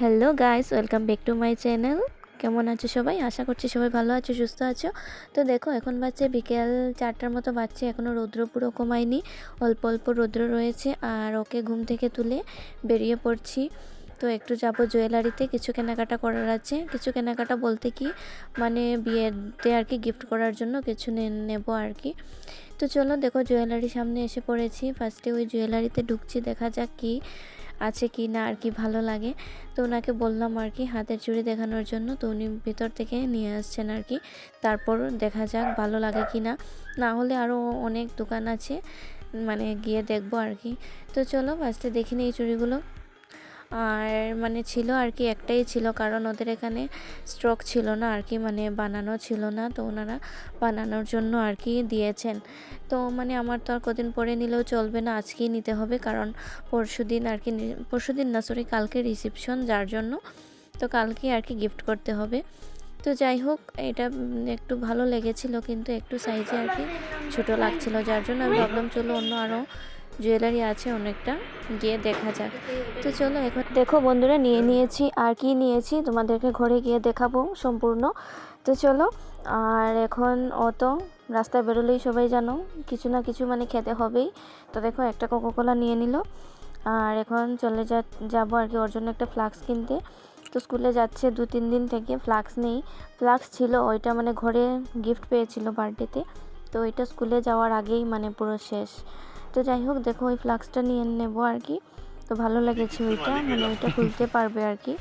Hello guys welcome back to my channel কেমন আছো সবাই? আশা করছি সবাই ভালো আছো, সুস্থ আছো। তো দেখো, এখন বাচ্চা বিকেল চারটার মতো বাচ্চা এখনও রৌদ্র পুরো কমায়নি। অল্প অল্প রৌদ্র রয়েছে আর ওকে ঘুম থেকে তুলে বেরিয়ে পড়ছি। তো একটু যাব জুয়েলারিতে। কিছু কেনাকাটা করার আছে। কিছু কেনাকাটা বলতে কি মানে বিয়েতে আর কি গিফট করার জন্য কিছু নেব আর কি। তো চলো দেখো, জুয়েলারি সামনে এসে পড়েছি। ফার্স্টে ওই জুয়েলারিতে ঢুকছি, দেখা যাক কি আছে কি না আর কি ভালো লাগে। তো ওনাকে বললাম আর কি, হাতের চুড়ি দেখানোর জন্য। তো উনি ভিতর থেকে নিয়ে আসছেন আর কি। তারপর দেখা যাক ভালো লাগে কি না। না হলে আরও অনেক দোকান আছে মানে গিয়ে দেখব আর কি। তো চলো ফার্স্টে দেখিনি এই চুড়িগুলো। আর মানে ছিল আর কি একটাই ছিল, কারণ ওদের এখানে স্ট্রক ছিল না আর কি মানে বানানো ছিল না। তো ওনারা বানানোর জন্য আর কি দিয়েছেন। তো মানে আমার তো আর কদিন পরে নিলেও চলবে না, আজকেই নিতে হবে। কারণ পরশু দিন আর কি পরশু দিন না সরি কালকে রিসিপশন যার জন্য। তো কালকে আর কি গিফট করতে হবে। তো যাই হোক, এটা একটু ভালো লেগেছিল কিন্তু একটু সাইজে আর কি ছোটো লাগছিল। যার জন্য আমি ভাবলাম চলো অন্য আরও জুয়েলারি আছে অনেকটা, গিয়ে দেখা যাক। তো চলো এখন দেখো বন্ধুরা, নিয়ে নিয়েছি। আর কি নিয়েছি? তোমাদেরকে ঘরে গিয়ে দেখাবো সম্পূর্ণ। তো চলো, আর এখন অত রাস্তায় বেরোলেই সবাই জানো, কিছু না কিছু মানে খেতে হবেই। তো দেখো একটা কোকোকোলা নিয়ে নিল, আর এখন চলে যা, যাব আর কি ওর জন্য একটা ফ্লাক্স কিনতে। তো স্কুলে যাচ্ছে দু তিন দিন থেকে, ফ্লাক্স নেই। ফ্লাক্স ছিল, ওইটা মানে ঘরে গিফট পেয়েছিল বার্থডেতে তো ওইটা স্কুলে যাওয়ার আগেই মানে পুরো শেষ। তো যাই হোক, দেখো ওই ফ্লাক্সটা নিয়ে নেব আর কি। তো ভালো লেগেছে ওইটা মানে ওইটা খুলতে পারবে আর কি।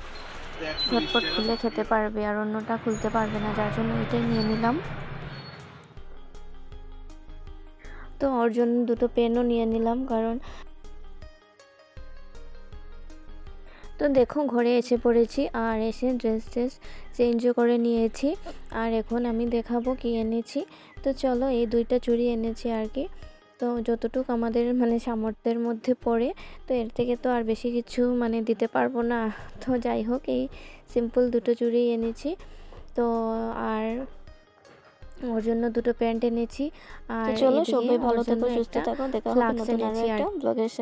ঝটপট খুলে খেতে পারবে, আর অন্যটা খুলতে পারবে না, যার জন্য ওইটাই নিয়ে নিলাম। তো ওর জন্য দুটো পেনও নিয়ে নিলাম, কারণ তো দেখো ঘরে এসে পড়েছি আর এসে ড্রেস ট্রেস চেঞ্জও করে নিয়েছি। আর এখন আমি দেখাবো কি এনেছি। তো চলো এই দুইটা চুড়ি এনেছি আর কি। তো যতটুকু আমাদের মানে সামর্থ্যের মধ্যে পড়ে, তো এর থেকে তো আর বেশি কিছু মানে দিতে পারব না। তো যাই হোক, এই সিম্পল দুটো চুড়ি এনেছি। তো আর ওর জন্য দুটো প্যান্ট এনেছি। আর চলো সবাই ভালো থাকো সুস্থ থাকো দেখা হবে নতুন আর একটা ব্লগের